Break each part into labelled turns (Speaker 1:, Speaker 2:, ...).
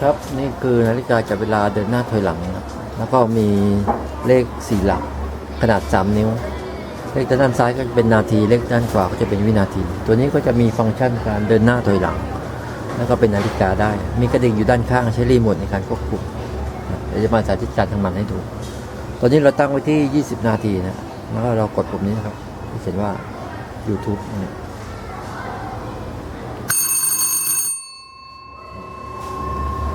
Speaker 1: ครับนี่คือนาฬิกาจับเวลาเดินหน้าถอยหลังนะแล้วก็มีเลขสี่หลักขนาด 3 นิ้ว เลขด้านซ้ายก็จะเป็นนาที เลขด้านขวาก็จะเป็นวินาที ตัวนี้ก็จะมีฟังก์ชันการเดินหน้าถอยหลัง แล้วก็เป็นนาฬิกาได้ มีกระดิ่งอยู่ด้านข้างใช้รีโมทในการควบคุมเดี๋ยวจะมาสาธิตการทำมันให้ดูตอนนี้เราตั้งไว้ที่ 20 นาทีนะแล้วก็เรากดปุ่มนี้นะครับที่เขียนว่า YouTube เนี่ย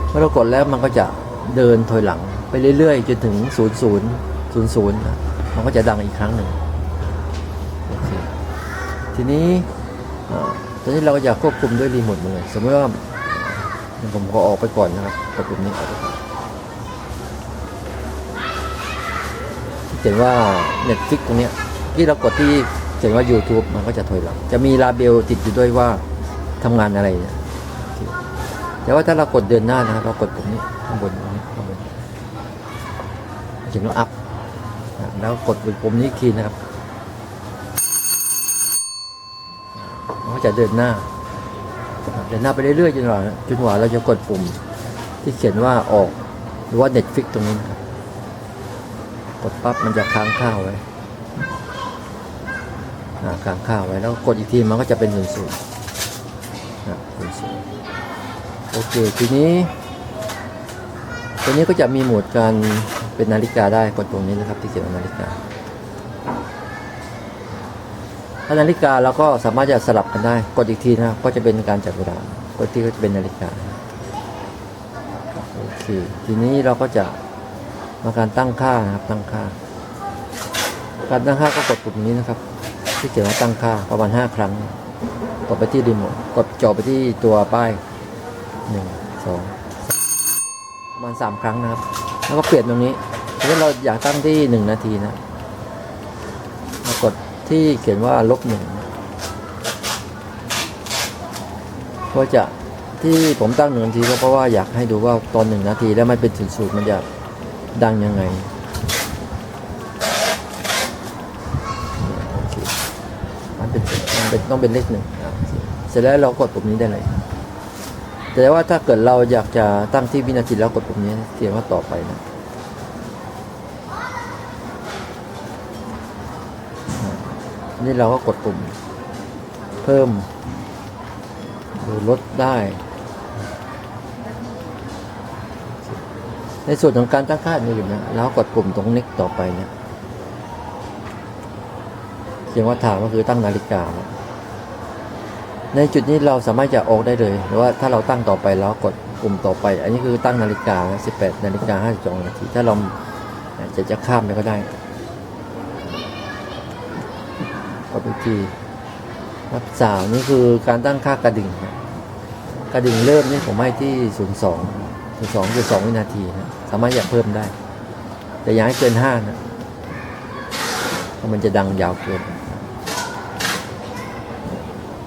Speaker 1: เมื่อเรากดแล้วมันก็จะเดินถอยหลังไปเรื่อย ๆ จนถึง 0 0 0 0นะมันก็จะดังอีกครั้งหนึ่งโอเคทีนี้ตอนนี้เราก็อยากควบคุมด้วยรีโมทมือสมมติว่าผมก็ออกไปก่อนนะครับกดปุ่มนี้ออกไปก่อนเขียนว่า Netflix ตรงเนี้ยที่เรากดที่เขียนว่า YouTube มันก็จะถอยหลัง จะมีลาเบลติดอยู่ด้วยว่าทำงานอะไรเนี่ย แต่ว่าถ้าเรากดเดินหน้านะครับเรากดตรงนี้ข้างบนตรงนี้ข้างบนเขียนว่า up นะแล้วกดปุ่มนี้อีกทีนะครับมันก็จะเดินหน้า เดินหน้าไปเรื่อยๆจนกว่าจนกว่าเราจะกดปุ่ม ที่เขียนว่าออกหรือว่า Netflix ตรงนี้นะครับ กดปั๊บมันจะค้างค่าไว้ค้างค่าไว้แล้วกดอีกทีมันก็จะเป็นศูนย์ศูนย์ศูนย์ศูนย์ โอเค ทีนี้ตัวนี้ก็จะมีโหมดการเป็นนาฬิกาได้กดตรงนี้นะครับ ที่เขียนว่านาฬิกา ถ้านาฬิกาเราก็สามารถจะสลับกันได้ กดอีกทีนะก็จะเป็นการจับเวลากดที่ก็จะเป็นนาฬิกาโอเคทีนี้เราก็จะมาการตั้งค่านะครับตั้งค่า การตั้งค่าก็กดปุ่มนี้นะครับ ที่เขียนว่าตั้งค่าประมาณ5ครั้งกดไปที่รีโมทกดจ่อไปที่ตัวป้าย หนึ่งสองประมาณสามครั้งนะครับ แล้วก็เปลี่ยนตรงนี้ถ้าเราอยากตั้งที่หนึ่งนาทีนะเรากดที่เขียนว่าลบหนึ่งก็จะที่ผมตั้งหนึ่งนาทีก็เพราะว่าอยากให้ดูว่าตอนหนึ่งนาทีแล้วมันเป็นศูนย์ศูนย์มันจะดังยังไงมันเป็นมันเป็นต้องเป็นเลขหนึ่งเคเสร็จแล้วเรากดปุ่มนี้ได้เลย แต่ว่าถ้าเกิดเราอยากจะตั้งที่วินาทีแล้วกดปุ่มนี้เขียนว่าต่อไปนะนี่เราก็กดปุ่ม เพิ่มหรือลดได้ ในส่วนของการตั้งค่าอื่นนะเราก็กดปุ่มตรงนี้ต่อไปเนี่ยเขียนว่าถามก็คือตั้งนาฬิกานะ ในจุดนี้เราสามารถจะออกได้เลยหรือว่าถ้าเราตั้งต่อไปแล้วกดปุ่มต่อไป อันนี้คือตั้งนาฬิกา 18 นาฬิกา52นาทีถ้าเราจะจะข้ามไปก็ได้กดอีกทีนับสาวนี่คือการตั้งค่ากระดิ่งกระดิ่งเริ่มนี่ผมให้ที่ 02 02คือ2วินาทีนะสามารถอยากเพิ่มได้ แต่อย่าให้เกิน5นะเพราะมันจะดังยาวเกิน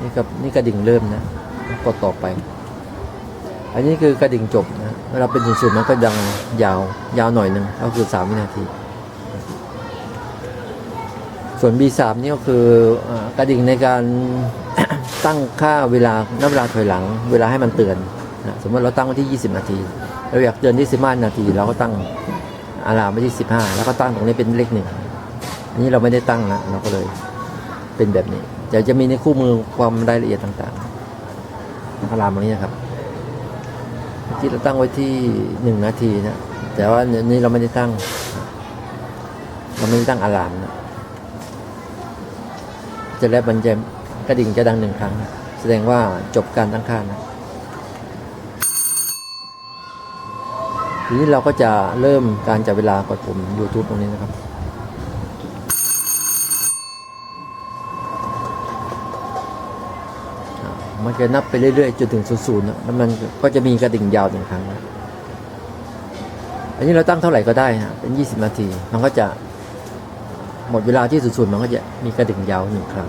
Speaker 1: นี่กับนี่กระดิ่งเริ่มนะกดต่อไป อันนี้คือกระดิ่งจบนะเวลาเป็นศูนย์ๆมันก็ดังยาวยาวหน่อยหนึ่งก็คือ 3 วินาที ส่วน B3 นี่ก็คือกระดิ่งในการตั้งค่าเวลานับเวลาถอยหลัง เวลาให้มันเตือนนะสมมติเราตั้งไว้ที่ 20 นาที เราอยากเตือนที่15นาทีเราก็ตั้งอะลามไว้ที่ 15 แล้วก็ตั้งตรงนี้เป็นเลขหนึ่งอันนี้เราไม่ได้ตั้งนะเราก็เลยเป็นแบบนี้ เดี๋ยวจะมีในคู่มือความรายละเอียดต่างๆอะลามตรงนี้นะครับเมื่เราตั้งไว้ที่หนึ่งนาทีนะแต่ว่านนี้เราไม่ได้ตั้ง เราไม่ได้ตั้งอะลามนะจะแล้วมันจะกระดิ่งจะดังหนึ่งครั้ง แสดงว่าจบการตั้งค่านะทีนี้เราก็จะเริ่มการจับเวลากดปุ่ม YouTube ตรงนี้นะครับ มันจะนับไปเรื่อยๆ จนถึงศูนย์ๆนะแล้วมันก็จะมีกระดิ่งยาวหนึ่งครั้ง อันนี้เราตั้งเท่าไหร่ก็ได้นะเป็น 20 นาที มันก็จะหมดเวลาที่ศูนย์มันก็จะมีกระดิ่งยาวหนึ่งครั้ง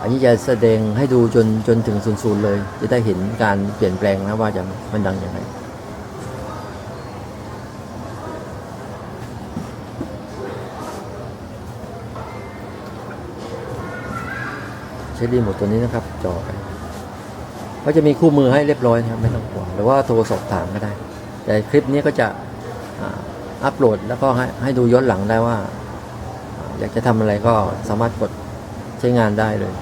Speaker 1: อันนี้จะแสดงให้ดูจนจนถึงศูนย์เลย จะได้เห็นการเปลี่ยนแปลงนะว่าจะมันดังยังไง ใช้รีโมทตัวนี้นะครับจอไปก็จะมีคู่มือให้เรียบร้อยนะครับไม่ต้องกลัวหรือว่าโทรสอบถามก็ได้ แต่คลิปนี้ก็จะอัปโหลดแล้วก็ให้ให้ดูย้อนหลังได้ว่า อยากจะทำอะไรก็สามารถกดใช้งานได้เลย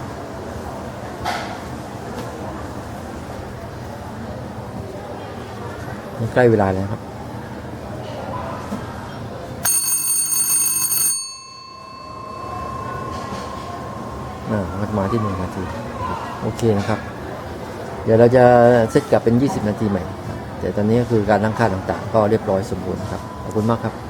Speaker 1: ใกล้เวลาแล้วครับ อ่ามันมาที่หนึ่งนาทีโอเคนะครับ เดี๋ยวเราจะเซตกลับเป็น 20 นาทีใหม่ แต่ตอนนี้ก็คือการตั้งค่าต่างๆ ก็เรียบร้อยสมบูรณ์ครับ ขอบคุณมากครับ